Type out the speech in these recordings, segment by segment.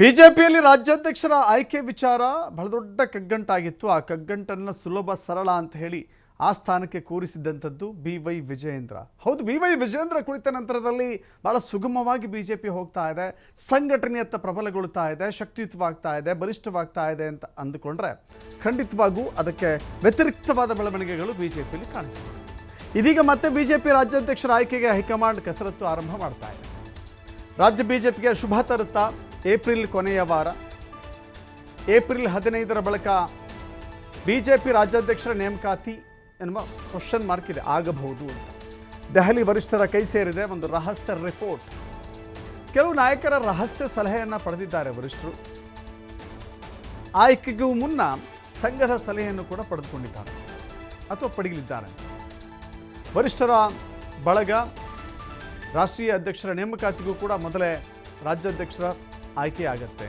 ಬಿಜೆಪಿಯಲ್ಲಿ ರಾಜ್ಯಾಧ್ಯಕ್ಷರ ಆಯ್ಕೆ ವಿಚಾರ ಬಹಳ ದೊಡ್ಡ ಕಗ್ಗಂಟಾಗಿತ್ತು. ಆ ಕಗ್ಗಂಟನ್ನು ಸುಲಭ, ಸರಳ ಅಂತ ಹೇಳಿ ಆ ಸ್ಥಾನಕ್ಕೆ ಕೂರಿಸಿದ್ದಂಥದ್ದು ಬಿ ವೈ ವಿಜಯೇಂದ್ರ. ಹೌದು, ಬಿ ವೈ ವಿಜಯೇಂದ್ರ ಕುಳಿತ ನಂತರದಲ್ಲಿ ಬಹಳ ಸುಗಮವಾಗಿ ಬಿ ಜೆ ಪಿ ಹೋಗ್ತಾ ಇದೆ ಸಂಘಟನೆಯತ್ತ ಪ್ರಬಲಗೊಳ್ತಾ ಇದೆ, ಶಕ್ತಿಯುತವಾಗ್ತಾ ಇದೆ, ಬಲಿಷ್ಠವಾಗ್ತಾ ಇದೆ ಅಂತ ಅಂದುಕೊಂಡ್ರೆ ಖಂಡಿತವಾಗೂ ಅದಕ್ಕೆ ವ್ಯತಿರಿಕ್ತವಾದ ಬೆಳವಣಿಗೆಗಳು ಬಿ ಜೆ ಪಿಯಲ್ಲಿ ಕಾಣಿಸಿಕೊಂಡಿವೆ ಇದೀಗ ಮತ್ತೆ ಬಿ ಜೆ ಪಿ ರಾಜ್ಯಾಧ್ಯಕ್ಷರ ಆಯ್ಕೆಗೆ ಹೈಕಮಾಂಡ್ ಕಸರತ್ತು ಆರಂಭ ಮಾಡ್ತಾ ಇದೆ. ರಾಜ್ಯ ಬಿಜೆಪಿಗೆ ಶುಭ ತರುತ್ತಾ ಏಪ್ರಿಲ್ ಕೊನೆಯ ವಾರ. ಏಪ್ರಿಲ್ ಹದಿನೈದರ ಬಳಿಕ ಪಿ ರಾಜ್ಯಾಧ್ಯಕ್ಷರ ನೇಮಕಾತಿ ಎನ್ನುವ ಕ್ವಶನ್ ಮಾರ್ಕ್ ಇದೆ. ಆಗಬಹುದು ಅಂತ. ದೆಹಲಿ ವರಿಷ್ಠರ ಕೈ ಸೇರಿದೆ. ಒಂದು ರಹಸ್ಯ ರಿಪೋರ್ಟ್ ಕೆಲವು ನಾಯಕರ ರಹಸ್ಯ ಸಲಹೆಯನ್ನು ಪಡೆದಿದ್ದಾರೆ ವರಿಷ್ಠರು. ಆಯ್ಕೆಗೂ ಮುನ್ನ ಸಂಘದ ಸಲಹೆಯನ್ನು ಕೂಡ ಪಡೆದುಕೊಂಡಿದ್ದಾರೆ ಅಥವಾ ಪಡೆಯಲಿದ್ದಾರೆ. ವರಿಷ್ಠರ ಬಳಗ ರಾಷ್ಟ್ರೀಯ ಅಧ್ಯಕ್ಷರ ನೇಮಕಾತಿಗೂ ಕೂಡ ಮೊದಲೇ ರಾಜ್ಯಾಧ್ಯಕ್ಷರ ಆಯ್ಕೆಯಾಗತ್ತೆ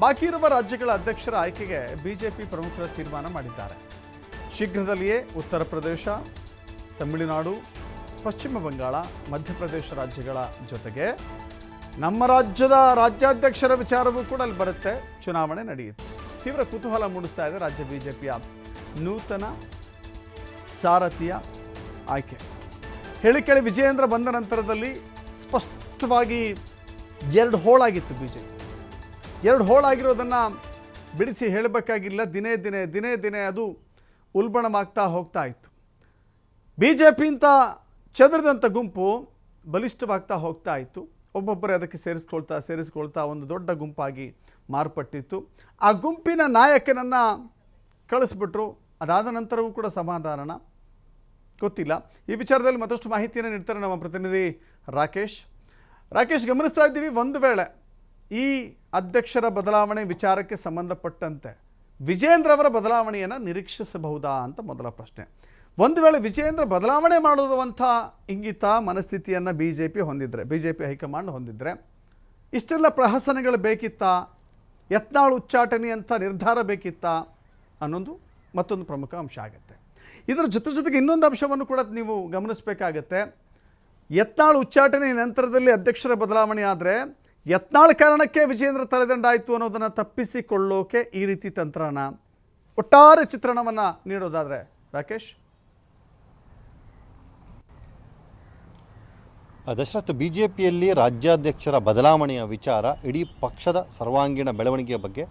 ಬಾಕಿ ಇರುವ ರಾಜ್ಯಗಳ ಅಧ್ಯಕ್ಷರ ಆಯ್ಕೆಗೆ ಬಿಜೆಪಿ ಪ್ರಮುಖರ ತೀರ್ಮಾನ ಮಾಡಿದ್ದಾರೆ. ಶೀಘ್ರದಲ್ಲಿಯೇ ಉತ್ತರ ಪ್ರದೇಶ, ತಮಿಳುನಾಡು, ಪಶ್ಚಿಮ ಬಂಗಾಳ, ಮಧ್ಯಪ್ರದೇಶ ರಾಜ್ಯಗಳ ಜೊತೆಗೆ ನಮ್ಮ ರಾಜ್ಯದ ರಾಜ್ಯಾಧ್ಯಕ್ಷರ ವಿಚಾರವೂ ಕೂಡ ಅಲ್ಲಿ ಬರುತ್ತೆ. ಚುನಾವಣೆ ನಡೆಯುತ್ತೆ. ತೀವ್ರ ಕುತೂಹಲ ಮೂಡಿಸ್ತಾ ಇದೆ ರಾಜ್ಯ ಬಿಜೆಪಿಯ ನೂತನ ಸಾರಥಿಯ ಆಯ್ಕೆ. ಹೇಳಿಕೆಳಿ ವಿಜಯೇಂದ್ರ ಬಂದ ನಂತರದಲ್ಲಿ ಸ್ಪಷ್ಟವಾಗಿ ಎರಡು ಹೋಳಾಗಿತ್ತು ಬಿ ಜೆ ಪಿ. ಎರಡು ಹೋಳಾಗಿರೋದನ್ನು ಬಿಡಿಸಿ ಹೇಳಬೇಕಾಗಿಲ್ಲ. ದಿನೇ ದಿನೇ ದಿನೇ ದಿನೇ ಅದು ಉಲ್ಬಣವಾಗ್ತಾ ಹೋಗ್ತಾ ಇತ್ತು. ಬಿ ಜೆ ಪಿಯಿಂದ ಚದರದಂಥ ಗುಂಪು ಬಲಿಷ್ಠವಾಗ್ತಾ ಹೋಗ್ತಾ ಇತ್ತು. ಒಬ್ಬೊಬ್ಬರೇ ಅದಕ್ಕೆ ಸೇರಿಸ್ಕೊಳ್ತಾ ಸೇರಿಸ್ಕೊಳ್ತಾ ಒಂದು ದೊಡ್ಡ ಗುಂಪಾಗಿ ಮಾರ್ಪಟ್ಟಿತ್ತು. ಆ ಗುಂಪಿನ ನಾಯಕನನ್ನು ಕಳಿಸ್ಬಿಟ್ರು. ಅದಾದ ನಂತರವೂ ಕೂಡ ಸಮಾಧಾನ ಗೊತ್ತಿಲ್ಲ. ಈ ವಿಚಾರದಲ್ಲಿ ಮತ್ತಷ್ಟು ಮಾಹಿತಿಯನ್ನು ನೀಡ್ತಾರೆ ನಮ್ಮ ಪ್ರತಿನಿಧಿ ರಾಕೇಶ್. ರಾಕೇಶ್, ಗಮನಿಸ್ತಾ ಇದ್ದೀವಿ, ಒಂದು ವೇಳೆ ಈ ಅಧ್ಯಕ್ಷರ ಬದಲಾವಣೆ ವಿಚಾರಕ್ಕೆ ಸಂಬಂಧಪಟ್ಟಂತೆ ವಿಜೇಂದ್ರ ಅವರ ಬದಲಾವಣೆಯನ್ನು ನಿರೀಕ್ಷಿಸಬಹುದಾ ಅಂತ ಮೊದಲ ಪ್ರಶ್ನೆ. ಒಂದು ವೇಳೆ ವಿಜೇಂದ್ರ ಬದಲಾವಣೆ ಮಾಡುವಂಥ ಇಂಗಿತ, ಮನಸ್ಥಿತಿಯನ್ನು B J P ಹೊಂದಿದ್ರೆ B J P high command ಹೊಂದಿದ್ರೆ, ಇಷ್ಟೆಲ್ಲ ಪ್ರಹಸನಗಳು ಬೇಕಿತ್ತಾ, ಯತ್ನಾಳು ಉಚ್ಚಾಟನೆ ಅಂತ ನಿರ್ಧಾರ ಬೇಕಿತ್ತಾ ಅನ್ನೋದು ಮತ್ತೊಂದು ಪ್ರಮುಖ ಅಂಶ ಆಗುತ್ತೆ. ಇದರ ಜೊತೆ ಜೊತೆಗೆ ಇನ್ನೊಂದು ಅಂಶವನ್ನು ಕೂಡ ನೀವು ಗಮನಿಸಬೇಕಾಗತ್ತೆ. ಯತ್ನಾಳ್ ಉಚ್ಚಾಟನೆ ನಂತರದಲ್ಲಿ ಅಧ್ಯಕ್ಷರ ಬದಲಾವಣೆ ಆದರೆ ಯತ್ನಾಳ್ ಕಾರಣಕ್ಕೆ ವಿಜೇಂದ್ರ ತಲೆದಂಡಾಯಿತು ಅನ್ನೋದನ್ನು ತಪ್ಪಿಸಿಕೊಳ್ಳೋಕೆ ಈ ರೀತಿ ತಂತ್ರನ, ಒಟ್ಟಾರೆ ಚಿತ್ರಣವನ್ನು ನೀಡೋದಾದರೆ ರಾಕೇಶ್? ದಶರಥ್ ಬಿ ಜೆ ಪಿಯಲ್ಲಿ ರಾಜ್ಯಾಧ್ಯಕ್ಷರ ಬದಲಾವಣೆಯ ವಿಚಾರ ಇಡೀ ಪಕ್ಷದ ಸರ್ವಾಂಗೀಣ ಬೆಳವಣಿಗೆಯ ಬಗ್ಗೆ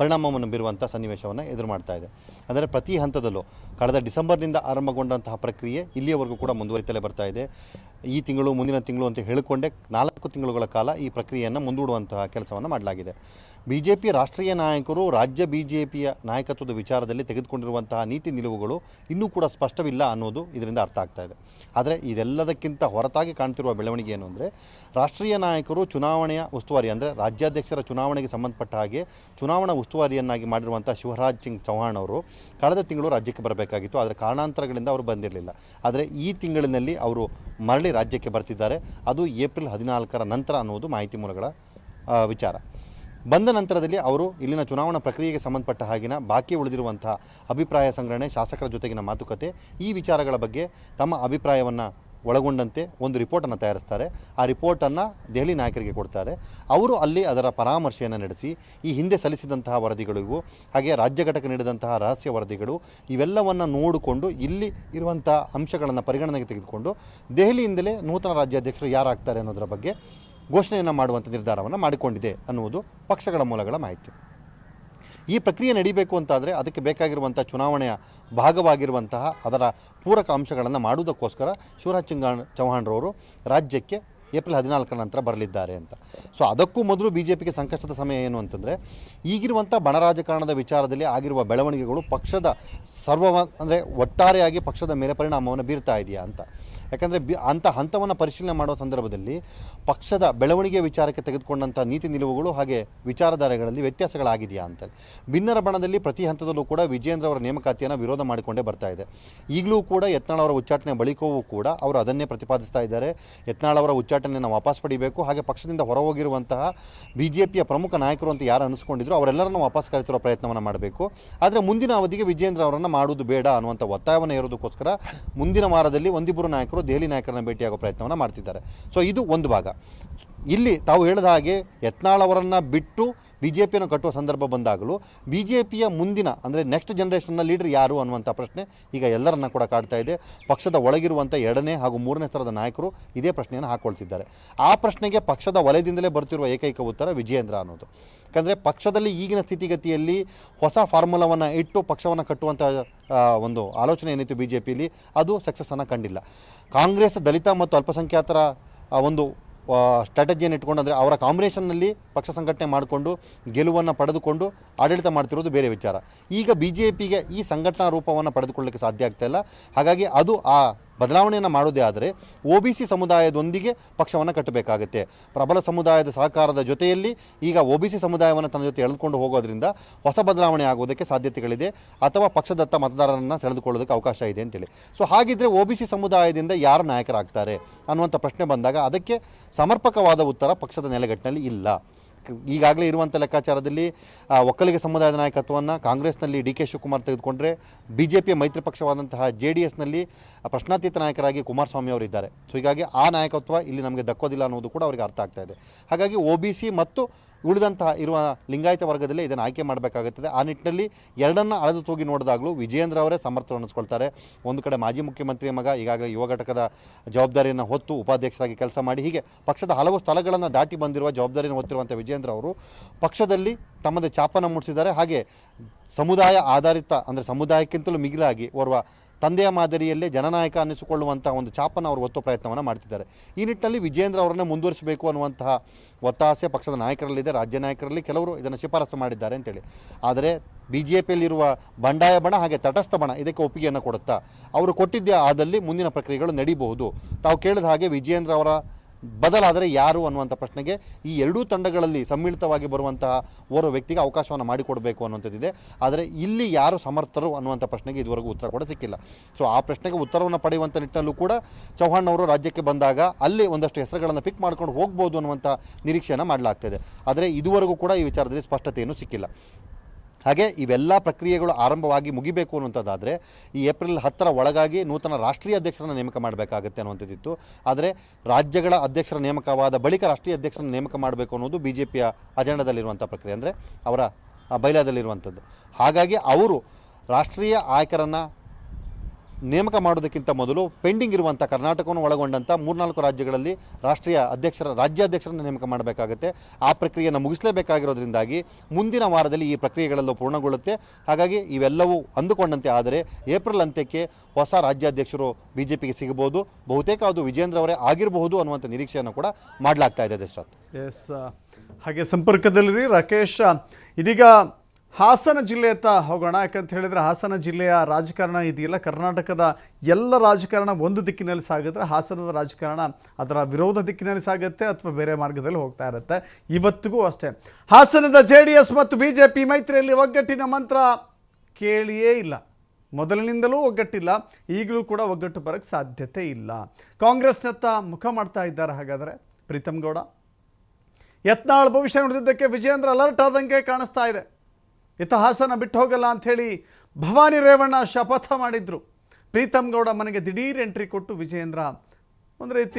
ಪರಿಣಾಮವನ್ನು ಬೀರುವಂಥ ಸನ್ನಿವೇಶವನ್ನು ಎದುರು ಮಾಡ್ತಾ ಇದೆ. ಅಂದರೆ ಪ್ರತಿ ಹಂತದಲ್ಲೂ ಕಳೆದ ಡಿಸೆಂಬರ್ನಿಂದ ಆರಂಭಗೊಂಡಂತಹ ಪ್ರಕ್ರಿಯೆ ಇಲ್ಲಿಯವರೆಗೂ ಕೂಡ ಮುಂದುವರಿತಲೇ ಬರ್ತಾ ಇದೆ. ಈ ತಿಂಗಳು, ಮುಂದಿನ ತಿಂಗಳು ಅಂತ ಹೇಳಿಕೊಂಡೇ ನಾಲ್ಕು ತಿಂಗಳುಗಳ ಕಾಲ ಈ ಪ್ರಕ್ರಿಯೆಯನ್ನು ಮುಂದೂಡುವಂತಹ ಕೆಲಸವನ್ನು ಮಾಡಲಾಗಿದೆ. ಬಿ ಜೆ ಪಿ ರಾಷ್ಟ್ರೀಯ ನಾಯಕರು ರಾಜ್ಯ ಬಿ ಜೆ ಪಿಯ ನಾಯಕತ್ವದ ವಿಚಾರದಲ್ಲಿ ತೆಗೆದುಕೊಂಡಿರುವಂತಹ ನೀತಿ ನಿಲುವುಗಳು ಇನ್ನೂ ಕೂಡ ಸ್ಪಷ್ಟವಿಲ್ಲ ಅನ್ನೋದು ಇದರಿಂದ ಅರ್ಥ ಆಗ್ತಾ ಇದೆ. ಆದರೆ ಇದೆಲ್ಲದಕ್ಕಿಂತ ಹೊರತಾಗಿ ಕಾಣ್ತಿರುವ ಬೆಳವಣಿಗೆ ಏನು ಅಂದರೆ, ರಾಷ್ಟ್ರೀಯ ನಾಯಕರು ಚುನಾವಣೆಯ ಉಸ್ತುವಾರಿ ಅಂದರೆ ರಾಜ್ಯಾಧ್ಯಕ್ಷರ ಚುನಾವಣೆಗೆ ಸಂಬಂಧಪಟ್ಟ ಹಾಗೆ ಚುನಾವಣಾ ಉಸ್ತುವಾರಿಯನ್ನಾಗಿ ಮಾಡಿರುವಂಥ ಶಿವರಾಜ್ ಸಿಂಗ್ ಚೌಹಾಣ್ ಅವರು ಕಳೆದ ತಿಂಗಳು ರಾಜ್ಯಕ್ಕೆ ಬರಬೇಕಾಗಿತ್ತು. ಆದರೆ ಕಾರಣಾಂತರಗಳಿಂದ ಅವರು ಬಂದಿರಲಿಲ್ಲ. ಆದರೆ ಈ ತಿಂಗಳಿನಲ್ಲಿ ಅವರು ಮರಳಿ ರಾಜ್ಯಕ್ಕೆ ಬರ್ತಿದ್ದಾರೆ. ಅದು ಏಪ್ರಿಲ್ ಹದಿನಾಲ್ಕರ ನಂತರ ಅನ್ನೋದು ಮಾಹಿತಿ ಮೂಲಗಳ ವಿಚಾರ. ಬಂದ ನಂತರದಲ್ಲಿ ಅವರು ಇಲ್ಲಿನ ಚುನಾವಣಾ ಪ್ರಕ್ರಿಯೆಗೆ ಸಂಬಂಧಪಟ್ಟ ಹಾಗಿನ ಬಾಕಿ ಉಳಿದಿರುವಂತಹ ಅಭಿಪ್ರಾಯ ಸಂಗ್ರಹಣೆ, ಶಾಸಕರ ಜೊತೆಗಿನ ಮಾತುಕತೆ, ಈ ವಿಚಾರಗಳ ಬಗ್ಗೆ ತಮ್ಮ ಅಭಿಪ್ರಾಯವನ್ನು ಒಳಗೊಂಡಂತೆ ಒಂದು ರಿಪೋರ್ಟನ್ನು ತಯಾರಿಸ್ತಾರೆ. ಆ ರಿಪೋರ್ಟನ್ನು ದೆಹಲಿ ನಾಯಕರಿಗೆ ಕೊಡ್ತಾರೆ. ಅವರು ಅಲ್ಲಿ ಅದರ ಪರಾಮರ್ಶೆಯನ್ನು ನಡೆಸಿ, ಈ ಹಿಂದೆ ಸಲ್ಲಿಸಿದಂತಹ ವರದಿಗಳಿಗೂ, ಹಾಗೆ ರಾಜ್ಯ ಘಟಕ ನೀಡಿದಂತಹ ರಹಸ್ಯ ವರದಿಗಳು, ಇವೆಲ್ಲವನ್ನು ನೋಡಿಕೊಂಡು ಇಲ್ಲಿ ಇರುವಂಥ ಅಂಶಗಳನ್ನು ಪರಿಗಣನೆಗೆ ತೆಗೆದುಕೊಂಡು ದೆಹಲಿಯಿಂದಲೇ ನೂತನ ರಾಜ್ಯಾಧ್ಯಕ್ಷರು ಯಾರಾಗ್ತಾರೆ ಅನ್ನೋದರ ಬಗ್ಗೆ ಘೋಷಣೆಯನ್ನು ಮಾಡುವಂಥ ನಿರ್ಧಾರವನ್ನು ಮಾಡಿಕೊಂಡಿದೆ ಅನ್ನುವುದು ಪಕ್ಷಗಳ ಮೂಲಗಳ ಮಾಹಿತಿ. ಈ ಪ್ರಕ್ರಿಯೆ ನಡೀಬೇಕು ಅಂತಾದರೆ ಅದಕ್ಕೆ ಬೇಕಾಗಿರುವಂಥ ಚುನಾವಣೆಯ ಭಾಗವಾಗಿರುವಂತಹ ಅದರ ಪೂರಕ ಅಂಶಗಳನ್ನು ಮಾಡುವುದಕ್ಕೋಸ್ಕರ ಶಿವರಾಜ್ ಸಿಂಗ್ ಚೌಹಾಣ್ರವರು ರಾಜ್ಯಕ್ಕೆ ಏಪ್ರಿಲ್ ಹದಿನಾಲ್ಕರ ನಂತರ ಬರಲಿದ್ದಾರೆ ಅಂತ. ಸೊ ಅದಕ್ಕೂ ಮೊದಲು ಬಿ ಜೆ ಪಿಗೆ ಸಂಕಷ್ಟದ ಸಮಯ ಏನು ಅಂತಂದರೆ ಈಗಿರುವಂಥ ಬಣ ರಾಜಕಾರಣದ ವಿಚಾರದಲ್ಲಿ ಆಗಿರುವ ಬೆಳವಣಿಗೆಗಳು ಪಕ್ಷದ ಸರ್ವ ಅಂದರೆ ಒಟ್ಟಾರೆಯಾಗಿ ಪಕ್ಷದ ಮೇಲೆ ಪರಿಣಾಮವನ್ನು ಬೀರ್ತಾ ಇದೆಯಾ ಅಂತ. ಯಾಕಂದರೆ ಬಿ ಅಂಥ ಹಂತವನ್ನು ಪರಿಶೀಲನೆ ಮಾಡುವ ಸಂದರ್ಭದಲ್ಲಿ ಪಕ್ಷದ ಬೆಳವಣಿಗೆ ವಿಚಾರಕ್ಕೆ ತೆಗೆದುಕೊಂಡಂಥ ನೀತಿ ನಿಲುವುಗಳು ಹಾಗೆ ವಿಚಾರಧಾರೆಗಳಲ್ಲಿ ವ್ಯತ್ಯಾಸಗಳಾಗಿದೆಯಾ ಅಂತ. ಭಿನ್ನರ ಬಣದಲ್ಲಿ ಪ್ರತಿ ಹಂತದಲ್ಲೂ ಕೂಡ ವಿಜೇಂದ್ರ ಅವರ ನೇಮಕಾತಿಯನ್ನು ವಿರೋಧ ಮಾಡಿಕೊಂಡೇ ಬರ್ತಾ ಇದೆ. ಈಗಲೂ ಕೂಡ ಯತ್ನಾಳ್ ಅವರ ಉಚ್ಚಾಟನೆ ಬಳಿಕವೂ ಕೂಡ ಅವರು ಅದನ್ನೇ ಪ್ರತಿಪಾದಿಸ್ತಾ ಇದ್ದಾರೆ. ಯತ್ನಾಳ್ ಅವರ ಉಚ್ಚಾಟನೆಯನ್ನು ವಾಪಸ್ ಪಡಿಬೇಕು. ಹಾಗೆ ಪಕ್ಷದಿಂದ ಹೊರಹೋಗಿರುವಂತಹ ಬಿ ಜೆ ಪಿಯ ಪ್ರಮುಖ ನಾಯಕರು ಅಂತ ಯಾರು ಅನಿಸ್ಕೊಂಡಿದ್ರು, ಅವರೆಲ್ಲರನ್ನು ವಾಪಸ್ ಕರೆತಿರೋ ಪ್ರಯತ್ನವನ್ನು ಮಾಡಬೇಕು. ಆದರೆ ಮುಂದಿನ ಅವಧಿಗೆ ವಿಜೇಂದ್ರ ಅವರನ್ನು ಮಾಡುವುದು ಬೇಡ ಅನ್ನುವಂಥ ಒತ್ತಾಯವನ್ನು ಇರೋದಕ್ಕೋಸ್ಕರ ಮುಂದಿನ ವಾರದಲ್ಲಿ ಒಂದಿಬ್ಬರು ನಾಯಕರು ದೆಹಲಿ ನಾಯಕರನ್ನು ಭೇಟಿಯಾಗೋ ಪ್ರಯತ್ನವನ್ನು ಮಾಡ್ತಿದ್ದಾರೆ. ಸೊ ಇದು ಒಂದು ಭಾಗ. ಇಲ್ಲಿ ತಾವು ಹೇಳಿದ ಹಾಗೆ ಯತ್ನಾಳ್ ಅವರನ್ನು ಬಿಟ್ಟು ಬಿ ಜೆ ಪಿಯನ್ನು ಕಟ್ಟುವ ಸಂದರ್ಭ ಬಂದಾಗಲೂ ಬಿ ಜೆ ಪಿಯ ಮುಂದಿನ, ಅಂದರೆ ನೆಕ್ಸ್ಟ್ ಜನ್ರೇಷನ್ನ ಲೀಡರ್ ಯಾರು ಅನ್ನುವಂಥ ಪ್ರಶ್ನೆ ಈಗ ಎಲ್ಲರನ್ನ ಕೂಡ ಕಾಡ್ತಾ ಇದೆ. ಪಕ್ಷದ ಒಳಗಿರುವಂಥ ಎರಡನೇ ಹಾಗೂ ಮೂರನೇ ಸ್ಥರದ ನಾಯಕರು ಇದೇ ಪ್ರಶ್ನೆಯನ್ನು ಹಾಕ್ಕೊಳ್ತಿದ್ದಾರೆ ಆ ಪ್ರಶ್ನೆಗೆ ಪಕ್ಷದ ವಲಯದಿಂದಲೇ ಬರ್ತಿರುವ ಏಕೈಕ ಉತ್ತರ ವಿಜಯೇಂದ್ರ ಅನ್ನೋದು. ಯಾಕಂದರೆ ಪಕ್ಷದಲ್ಲಿ ಈಗಿನ ಸ್ಥಿತಿಗತಿಯಲ್ಲಿ ಹೊಸ ಫಾರ್ಮುಲಾವನ್ನು ಇಟ್ಟು ಪಕ್ಷವನ್ನು ಕಟ್ಟುವಂಥ ಒಂದು ಆಲೋಚನೆ ಏನಿತ್ತು ಬಿ ಜೆ ಪಿಯಲ್ಲಿ ಅದು ಸಕ್ಸಸ್ಸನ್ನು ಕಂಡಿಲ್ಲ. ಕಾಂಗ್ರೆಸ್, ದಲಿತ ಮತ್ತು ಅಲ್ಪಸಂಖ್ಯಾತರ ಒಂದು ಸ್ಟ್ರಾಟಜಿಯನ್ನು ಇಟ್ಕೊಂಡು ಅಂದರೆ ಅವರ ಕಾಂಬಿನೇಷನ್ನಲ್ಲಿ ಪಕ್ಷ ಸಂಘಟನೆ ಮಾಡಿಕೊಂಡು ಗೆಲುವನ್ನು ಪಡೆದುಕೊಂಡು ಆಡಳಿತ ಮಾಡ್ತಿರೋದು ಬೇರೆ ವಿಚಾರ. ಈಗ ಬಿ ಜೆ ಪಿಗೆ ಈ ಸಂಘಟನಾ ರೂಪವನ್ನು ಪಡೆದುಕೊಳ್ಳಲಿಕ್ಕೆ ಸಾಧ್ಯ ಆಗ್ತಾ ಇಲ್ಲ. ಹಾಗಾಗಿ ಅದು ಆ ಬದಲಾವಣೆಯನ್ನು ಮಾಡೋದೇ ಆದರೆ ಒ ಬಿ ಸಿ ಸಮುದಾಯದೊಂದಿಗೆ ಪಕ್ಷವನ್ನು ಕಟ್ಟಬೇಕಾಗುತ್ತೆ. ಪ್ರಬಲ ಸಮುದಾಯದ ಸಹಕಾರದ ಜೊತೆಯಲ್ಲಿ ಈಗ ಒ ಬಿ ಸಿ ಸಮುದಾಯವನ್ನು ತನ್ನ ಜೊತೆ ಎಳೆದುಕೊಂಡು ಹೋಗೋದ್ರಿಂದ ಹೊಸ ಬದಲಾವಣೆ ಆಗೋದಕ್ಕೆ ಸಾಧ್ಯತೆಗಳಿದೆ ಅಥವಾ ಪಕ್ಷದತ್ತ ಮತದಾರರನ್ನು ಸೆಳೆದುಕೊಳ್ಳೋದಕ್ಕೆ ಅವಕಾಶ ಇದೆ ಅಂತೇಳಿ. ಸೊ ಹಾಗಿದ್ದರೆ ಒ ಬಿ ಸಿ ಸಮುದಾಯದಿಂದ ಯಾರು ನಾಯಕರಾಗ್ತಾರೆ ಅನ್ನುವಂಥ ಪ್ರಶ್ನೆ ಬಂದಾಗ ಅದಕ್ಕೆ ಸಮರ್ಪಕವಾದ ಉತ್ತರ ಪಕ್ಷದ ನೆಲೆಗಟ್ಟಿನಲ್ಲಿ ಇಲ್ಲ. ಈಗಾಗಲೇ ಇರುವಂಥ ಲೆಕ್ಕಾಚಾರದಲ್ಲಿ ಒಕ್ಕಲಿಗ ಸಮುದಾಯದ ನಾಯಕತ್ವವನ್ನು ಕಾಂಗ್ರೆಸ್ನಲ್ಲಿ ಡಿ ಕೆ ಶಿವಕುಮಾರ್ ತೆಗೆದುಕೊಂಡ್ರೆ ಬಿ ಜೆ ಪಿಯ ಮೈತ್ರಿ ಪಕ್ಷವಾದಂತಹ ಜೆ ಡಿ ಎಸ್ನಲ್ಲಿ ಪ್ರಶ್ನಾತೀತ ನಾಯಕರಾಗಿ ಕುಮಾರಸ್ವಾಮಿ ಅವರಿದ್ದಾರೆ. ಸೊ ಹೀಗಾಗಿ ಆ ನಾಯಕತ್ವ ಇಲ್ಲಿ ನಮಗೆ ದಕ್ಕೋದಿಲ್ಲ ಅನ್ನೋದು ಕೂಡ ಅವರಿಗೆ ಅರ್ಥ ಆಗ್ತಾ ಇದೆ. ಹಾಗಾಗಿ ಒ ಬಿ ಸಿ ಮತ್ತು ಉಳಿದಂತಹ ಇರುವ ಲಿಂಗಾಯತ ವರ್ಗದಲ್ಲಿ ಇದನ್ನು ಆಯ್ಕೆ ಮಾಡಬೇಕಾಗುತ್ತದೆ. ಆ ನಿಟ್ಟಿನಲ್ಲಿ ಎರಡನ್ನ ಅಳೆದು ತೂಗಿ ನೋಡಿದಾಗಲೂ ವಿಜಯೇಂದ್ರ ಅವರೇ ಸಮರ್ಥರು ಅನ್ನಿಸ್ಕೊಳ್ತಾರೆ ಒಂದು ಕಡೆ ಮಾಜಿ ಮುಖ್ಯಮಂತ್ರಿಯ ಮಗ, ಈಗಾಗಲೇ ಯುವ ಘಟಕದ ಜವಾಬ್ದಾರಿಯನ್ನು ಹೊತ್ತು ಉಪಾಧ್ಯಕ್ಷರಾಗಿ ಕೆಲಸ ಮಾಡಿ, ಹೀಗೆ ಪಕ್ಷದ ಹಲವು ಸ್ಥಳಗಳನ್ನು ದಾಟಿ ಬಂದಿರುವ ಜವಾಬ್ದಾರಿಯನ್ನು ಹೊತ್ತಿರುವಂಥ ವಿಜಯೇಂದ್ರ ಅವರು ಪಕ್ಷದಲ್ಲಿ ತಮ್ಮದೇ ಚಾಪನ ಮೂಡಿಸಿದ್ದಾರೆ ಹಾಗೆ ಸಮುದಾಯ ಆಧಾರಿತ, ಅಂದರೆ ಸಮುದಾಯಕ್ಕಿಂತಲೂ ಮಿಗಿಲಾಗಿ ಓರ್ವ ತಂದೆಯ ಮಾದರಿಯಲ್ಲೇ ಜನನಾಯಕ ಅನ್ನಿಸಿಕೊಳ್ಳುವಂಥ ಒಂದು ಚಾಪನ ಅವರು ಒತ್ತು ಪ್ರಯತ್ನವನ್ನು ಮಾಡ್ತಿದ್ದಾರೆ. ಈ ನಿಟ್ಟಿನಲ್ಲಿ ವಿಜೇಂದ್ರ ಅವರನ್ನು ಮುಂದುವರಿಸಬೇಕು ಅನ್ನುವಂತಹ ಒತ್ತಾಸೆ ಪಕ್ಷದ ನಾಯಕರಲ್ಲಿದೆ, ರಾಜ್ಯ ನಾಯಕರಲ್ಲಿ ಕೆಲವರು ಇದನ್ನು ಶಿಫಾರಸು ಮಾಡಿದ್ದಾರೆ ಅಂತೇಳಿ. ಆದರೆ ಬಿ ಜೆ ಪಿಯಲ್ಲಿರುವ ಬಂಡಾಯ ಬಣ ಹಾಗೆ ತಟಸ್ಥ ಬಣ ಇದಕ್ಕೆ ಒಪ್ಪಿಗೆಯನ್ನು ಕೊಡುತ್ತಾ, ಅವರು ಕೊಟ್ಟಿದ್ದೇ ಆದಲ್ಲಿ ಮುಂದಿನ ಪ್ರಕ್ರಿಯೆಗಳು ನಡೀಬಹುದು. ತಾವು ಕೇಳಿದ ಹಾಗೆ ವಿಜೇಂದ್ರ ಅವರ ಬದಲಾದರೆ ಯಾರು ಅನ್ನುವಂಥ ಪ್ರಶ್ನೆಗೆ ಈ ಎರಡೂ ತಂಡಗಳಲ್ಲಿ ಸಮ್ಮಿಳಿತವಾಗಿ ಬರುವಂತಹ ಓರ್ವ ವ್ಯಕ್ತಿಗೆ ಅವಕಾಶವನ್ನು ಮಾಡಿಕೊಡಬೇಕು ಅನ್ನುವಂಥದ್ದಿದೆ. ಆದರೆ ಇಲ್ಲಿ ಯಾರು ಸಮರ್ಥರು ಅನ್ನುವಂಥ ಪ್ರಶ್ನೆಗೆ ಇದುವರೆಗೂ ಉತ್ತರ ಕೂಡ ಸಿಕ್ಕಿಲ್ಲ. ಸೊ ಆ ಪ್ರಶ್ನೆಗೆ ಉತ್ತರವನ್ನು ಪಡೆಯುವಂಥ ನಿಟ್ಟಿನಲ್ಲೂ ಕೂಡ ಚೌಹಾಣ್ ಅವರು ರಾಜ್ಯಕ್ಕೆ ಬಂದಾಗ ಅಲ್ಲಿ ಒಂದಷ್ಟು ಹೆಸರುಗಳನ್ನು ಪಿಕ್ ಮಾಡ್ಕೊಂಡು ಹೋಗ್ಬೋದು ಅನ್ನುವಂಥ ನಿರೀಕ್ಷೆಯನ್ನು ಮಾಡಲಾಗ್ತದೆ. ಆದರೆ ಇದುವರೆಗೂ ಕೂಡ ಈ ವಿಚಾರದಲ್ಲಿ ಸ್ಪಷ್ಟತೆಯನ್ನು ಸಿಕ್ಕಿಲ್ಲ. ಹಾಗೆ ಇವೆಲ್ಲ ಪ್ರಕ್ರಿಯೆಗಳು ಆರಂಭವಾಗಿ ಮುಗಿಬೇಕು ಅನ್ನುವಂಥದ್ದಾದರೆ ಈ ಏಪ್ರಿಲ್ ಹತ್ತರ ಒಳಗಾಗಿ ನೂತನ ರಾಷ್ಟ್ರೀಯ ಅಧ್ಯಕ್ಷರನ್ನು ನೇಮಕ ಮಾಡಬೇಕಾಗುತ್ತೆ ಅನ್ನುವಂಥದ್ದಿತ್ತು. ಆದರೆ ರಾಜ್ಯಗಳ ಅಧ್ಯಕ್ಷರ ನೇಮಕವಾದ ಬಳಿಕ ರಾಷ್ಟ್ರೀಯ ಅಧ್ಯಕ್ಷರನ್ನು ನೇಮಕ ಮಾಡಬೇಕು ಅನ್ನೋದು ಬಿ ಜೆ ಪಿಯ ಅಜೆಂಡದಲ್ಲಿರುವಂಥ ಪ್ರಕ್ರಿಯೆ ಅಂದರೆ ಅವರ ಬೈಲಾದಲ್ಲಿರುವಂಥದ್ದು. ಹಾಗಾಗಿ ಅವರು ರಾಷ್ಟ್ರೀಯ ಆಯ್ಕರನ್ನು ನೇಮಕ ಮಾಡೋದಕ್ಕಿಂತ ಮೊದಲು ಪೆಂಡಿಂಗ್ ಇರುವಂಥ ಕರ್ನಾಟಕವನ್ನು ಒಳಗೊಂಡಂಥ ಮೂರ್ನಾಲ್ಕು ರಾಜ್ಯಗಳಲ್ಲಿ ರಾಷ್ಟ್ರೀಯ ಅಧ್ಯಕ್ಷರ, ರಾಜ್ಯಾಧ್ಯಕ್ಷರನ್ನು ನೇಮಕ ಮಾಡಬೇಕಾಗುತ್ತೆ. ಆ ಪ್ರಕ್ರಿಯೆಯನ್ನು ಮುಗಿಸಲೇಬೇಕಾಗಿರೋದ್ರಿಂದಾಗಿ ಮುಂದಿನ ವಾರದಲ್ಲಿ ಈ ಪ್ರಕ್ರಿಯೆಗಳೆಲ್ಲ ಪೂರ್ಣಗೊಳ್ಳುತ್ತೆ. ಹಾಗಾಗಿ ಇವೆಲ್ಲವೂ ಅಂದುಕೊಂಡಂತೆ ಆದರೆ ಏಪ್ರಿಲ್ ಅಂತ್ಯಕ್ಕೆ ಹೊಸ ರಾಜ್ಯಾಧ್ಯಕ್ಷರು ಬಿ ಜೆ ಪಿಗೆ ಸಿಗಬಹುದು. ಬಹುತೇಕ ಅದು ವಿಜೇಂದ್ರ ಅವರೇ ಆಗಿರಬಹುದು ಅನ್ನುವಂಥ ನಿರೀಕ್ಷೆಯನ್ನು ಕೂಡ ಮಾಡಲಾಗ್ತಾ ಇದೆ ದಶರಥ್. ಎಸ್ ಹಾಗೆ ಸಂಪರ್ಕದಲ್ಲಿ ರಾಕೇಶ್. ಇದೀಗ ಹಾಸನ ಜಿಲ್ಲೆಯತ್ತ ಹೋಗೋಣ. ಯಾಕಂತ ಹೇಳಿದ್ರೆ ಹಾಸನ ಜಿಲ್ಲೆಯ ರಾಜಕಾರಣ ಇದೆಯಲ್ಲ, ಕರ್ನಾಟಕದ ಎಲ್ಲ ರಾಜಕಾರಣ ಒಂದು ದಿಕ್ಕಿನಲ್ಲಿ ಸಾಗಿದ್ರೆ ಹಾಸನದ ರಾಜಕಾರಣ ಅದರ ವಿರೋಧ ದಿಕ್ಕಿನಲ್ಲಿ ಸಾಗುತ್ತೆ ಅಥವಾ ಬೇರೆ ಮಾರ್ಗದಲ್ಲಿ ಹೋಗ್ತಾ ಇರುತ್ತೆ. ಇವತ್ತಿಗೂ ಅಷ್ಟೇ. ಹಾಸನದ ಜೆ ಡಿ ಎಸ್ ಮತ್ತು ಬಿ ಜೆ ಪಿ ಮೈತ್ರಿಯಲ್ಲಿ ಒಗ್ಗಟ್ಟಿನ ಮಂತ್ರ ಕೇಳಿಯೇ ಇಲ್ಲ. ಮೊದಲಿನಿಂದಲೂ ಒಗ್ಗಟ್ಟಿಲ್ಲ, ಈಗಲೂ ಕೂಡ ಒಗ್ಗಟ್ಟು ಬರೋಕ್ಕೆ ಸಾಧ್ಯತೆ ಇಲ್ಲ. ಕಾಂಗ್ರೆಸ್ನತ್ತ ಮುಖ ಮಾಡ್ತಾ ಇದ್ದಾರೆ ಹಾಗಾದರೆ ಪ್ರೀತಮ್ ಗೌಡ. ಯತ್ನಾಳ್ ಭವಿಷ್ಯ ನುಡಿದಿದ್ದಕ್ಕೆ ವಿಜಯೇಂದ್ರ ಅಲರ್ಟ್ ಆದಂಗೆ ಕಾಣಿಸ್ತಾ ಇದೆ. ಇತ್ತ ಹಾಸನ ಬಿಟ್ಟು ಹೋಗಲ್ಲ ಅಂಥೇಳಿ ಭವಾನಿ ರೇವಣ್ಣ ಶಪಥ ಮಾಡಿದ್ರು. ಪ್ರೀತಮ್ ಗೌಡ ಮನೆಗೆ ದಿಢೀರ್ ಎಂಟ್ರಿ ಕೊಟ್ಟು ವಿಜಯೇಂದ್ರ. ಒಂದು ರೀತಿ